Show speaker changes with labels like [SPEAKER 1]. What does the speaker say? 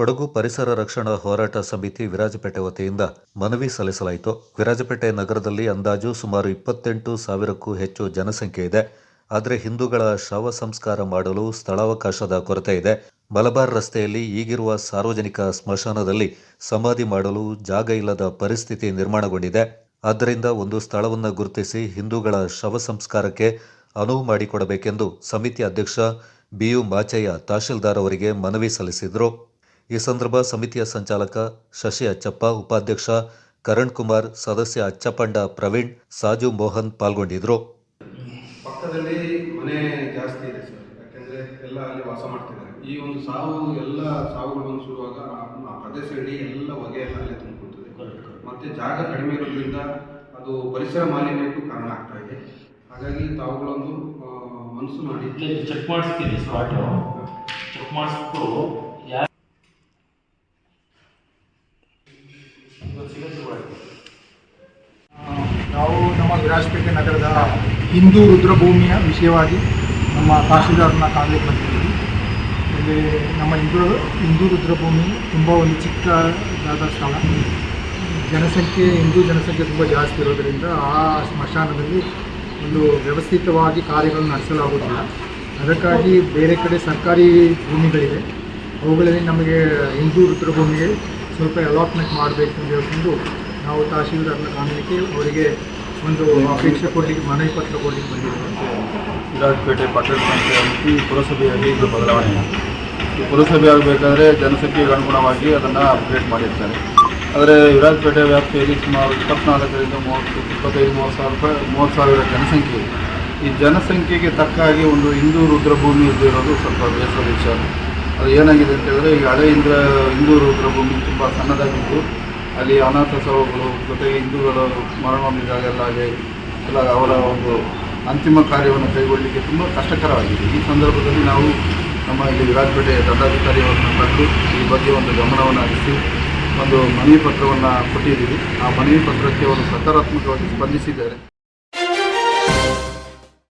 [SPEAKER 1] ಕೊಡಗು ಪರಿಸರ ರಕ್ಷಣಾ ಹೋರಾಟ ಸಮಿತಿ ವಿರಾಜಪೇಟೆ ವತಿಯಿಂದ ಮನವಿ ಸಲ್ಲಿಸಲಾಯಿತು. ವಿರಾಜಪೇಟೆ ನಗರದಲ್ಲಿ ಅಂದಾಜು ಸುಮಾರು ಇಪ್ಪತ್ತೆಂಟು ಸಾವಿರಕ್ಕೂ ಹೆಚ್ಚು ಜನಸಂಖ್ಯೆ ಇದೆ. ಆದರೆ ಹಿಂದೂಗಳ ಶವ ಸಂಸ್ಕಾರ ಮಾಡಲು ಸ್ಥಳಾವಕಾಶದ ಕೊರತೆ ಇದೆ. ಮಲಬಾರ್ ರಸ್ತೆಯಲ್ಲಿ ಈಗಿರುವ ಸಾರ್ವಜನಿಕ ಸ್ಮಶಾನದಲ್ಲಿ ಸಮಾಧಿ ಮಾಡಲು ಜಾಗ ಇಲ್ಲದ ಪರಿಸ್ಥಿತಿ ನಿರ್ಮಾಣಗೊಂಡಿದೆ. ಆದ್ದರಿಂದ ಒಂದು ಸ್ಥಳವನ್ನು ಗುರುತಿಸಿ ಹಿಂದೂಗಳ ಶವ ಸಂಸ್ಕಾರಕ್ಕೆ ಅನುವು ಮಾಡಿಕೊಡಬೇಕೆಂದು ಸಮಿತಿ ಅಧ್ಯಕ್ಷ ಬಿಯು ಮಾಚಯ್ಯ ತಹಶೀಲ್ದಾರ್ ಅವರಿಗೆ ಮನವಿ ಸಲ್ಲಿಸಿದರು. ಈ ಸಂದರ್ಭ ಸಮಿತಿಯ ಸಂಚಾಲಕ ಶಶಿ ಅಚ್ಚಪ್ಪ ಉಪಾಧ್ಯಕ್ಷ ಕರಣ್ ಕುಮಾರ್ ಸದಸ್ಯ ಅಚ್ಚಪಂಡ ಪ್ರವೀಣ್ ಸಾಜು ಮೋಹನ್ ಪಾಲ್ಗೊಂಡಿದ್ರು.
[SPEAKER 2] ಪಕ್ಕದಲ್ಲಿ ಮನೆ ಜಾಸ್ತಿ ಇದೆ ಸರ್. ಯಾಕೆಂದರೆ ಎಲ್ಲ ಅಲ್ಲಿ ವಾಸ ಮಾಡ್ತಿದ್ದಾರೆ. ಈ ಒಂದು ಸಾವು ಎಲ್ಲ ಸಾವುಗಳು ಒಂದು ಶುರುವಾಗ ಆ- ಪ್ರದೇಶ ಇಡೀ ಎಲ್ಲ ಹೊಗೆ ಎಲ್ಲ ಅಲ್ಲೇ ತುಂಬಿಕೊಳ್ತದೆ ಮತ್ತೆ ಜಾಗ ಕಡಿಮೆ ಇರೋದ್ರಿಂದ ಅದು ಪರಿಸರ ಮಾಲಿನ್ಯಕ್ಕೂ ಕಾರಣ ಆಗ್ತಾ ಇದೆ. ಹಾಗಾಗಿ ತಾವುಗಳೊಂದು ಮನಸ್ಸು ಮಾಡಿ.
[SPEAKER 3] ಚೆಕ್ ಮಾಡಿಸ್ತೀನಿ ಸ್ಪಾಟ್ ಚೆಕ್ ಮಾಡಿಸ್ಬಿಟ್ಟು
[SPEAKER 4] ವಿರಾಜಪೇಟೆ ನಗರದ ಹಿಂದೂ ರುದ್ರಭೂಮಿಯ ವಿಷಯವಾಗಿ ನಮ್ಮ ತಹಶೀಲ್ದಾರನ್ನ ಕಾಣಲಿಕ್ಕೆ ಬಂದಿದ್ದೀವಿ. ಇಲ್ಲಿ ನಮ್ಮ ಹಿಂದೂ ಹಿಂದೂ ರುದ್ರಭೂಮಿ ತುಂಬ ಒಂದು ಚಿಕ್ಕದಾದ ಸ್ಥಳ. ಜನಸಂಖ್ಯೆ, ಹಿಂದೂ ಜನಸಂಖ್ಯೆ ತುಂಬ ಜಾಸ್ತಿ ಇರೋದರಿಂದ ಆ ಸ್ಮಶಾನದಲ್ಲಿ ಒಂದು ವ್ಯವಸ್ಥಿತವಾಗಿ ಕಾರ್ಯಗಳನ್ನು ನಡೆಸಲಾಗುವುದಿಲ್ಲ. ಅದಕ್ಕಾಗಿ ಬೇರೆ ಕಡೆ ಸರ್ಕಾರಿ ಭೂಮಿಗಳಿವೆ. ಅವುಗಳಲ್ಲಿ ನಮಗೆ ಹಿಂದೂ ರುದ್ರಭೂಮಿಗೆ ಸ್ವಲ್ಪ ಅಲಾಟ್ಮೆಂಟ್ ಮಾಡಬೇಕು ಅಂತ ಹೇಳ್ಕೊಂಡು ನಾವು ತಹಶೀಲ್ದಾರನ್ನ ಕಾಣಲಿಕ್ಕೆ ಅವರಿಗೆ ಒಂದು ಅಪೇಕ್ಷೆ ಕೊಡಲಿಕ್ಕೆ ಮನವಿ ಪತ್ರ ಕೊಡಲಿಕ್ಕೆ ಬಂದಿರುವಂತೆ.
[SPEAKER 5] ವಿರಾಜಪೇಟೆ ಪಟ್ಟಣ ಪಂಚಾಯತಿ ಪುರಸಭೆಯಲ್ಲಿ ಇದು ಬದಲಾವಣೆ. ಈ ಪುರಸಭೆ ಆಗಬೇಕಾದ್ರೆ ಜನಸಂಖ್ಯೆಗೆ ಅನುಗುಣವಾಗಿ ಅದನ್ನು ಅಪ್ಡೇಟ್ ಮಾಡಿರ್ತಾರೆ. ಆದರೆ ವಿರಾಜಪೇಟೆ ವ್ಯಾಪ್ತಿಯಲ್ಲಿ ಸುಮಾರು ಇಪ್ಪತ್ನಾಲ್ಕರಿಂದ ಮೂವತ್ತು, ಇಪ್ಪತ್ತೈದು, ಮೂವತ್ತು ಸಾವಿರ ರೂಪಾಯಿ, ಮೂವತ್ತು ಸಾವಿರ ಜನಸಂಖ್ಯೆ ಇದೆ. ಈ ಜನಸಂಖ್ಯೆಗೆ ತಕ್ಕ ಹಾಗೆ ಒಂದು ಹಿಂದೂ ರುದ್ರಭೂಮಿ ಇದ್ದಿರೋದು ಸ್ವಲ್ಪ ಬೇಸರ ವಿಚಾರ. ಅದು ಏನಾಗಿದೆ ಅಂತ ಹೇಳಿದ್ರೆ ಈಗ ಹಳೆ ಇಂದ್ರ, ಹಿಂದೂ ರುದ್ರಭೂಮಿ ತುಂಬ ಸಣ್ಣದಾಗಿದ್ದು ಅಲ್ಲಿ ಅನಾಥ ಶವಗಳು ಜೊತೆಗೆ ಹಿಂದೂಗಳು ಮರಣ ಹೊಂದಿದಾಗೆಲ್ಲ ಹಾಗೆ ಎಲ್ಲ ಅವರ ಒಂದು ಅಂತಿಮ ಕಾರ್ಯವನ್ನು ಕೈಗೊಳ್ಳಲಿಕ್ಕೆ ತುಂಬ ಕಷ್ಟಕರವಾಗಿದೆ. ಈ ಸಂದರ್ಭದಲ್ಲಿ ನಾವು ನಮ್ಮ ಇಲ್ಲಿ ವಿರಾಜಪೇಟೆ ದಂಡಾಧಿಕಾರಿಯವರನ್ನು ಕಂಡು ಈ ಬಗ್ಗೆ ಒಂದು ಗಮನವನ್ನು ಹರಿಸಿ ಒಂದು ಮನವಿ ಪತ್ರವನ್ನು ಕೊಟ್ಟಿದ್ದೀವಿ. ಆ ಮನವಿ ಪತ್ರಕ್ಕೆ ಅವರು ಸಕಾರಾತ್ಮಕವಾಗಿ ಸ್ಪಂದಿಸಿದ್ದಾರೆ.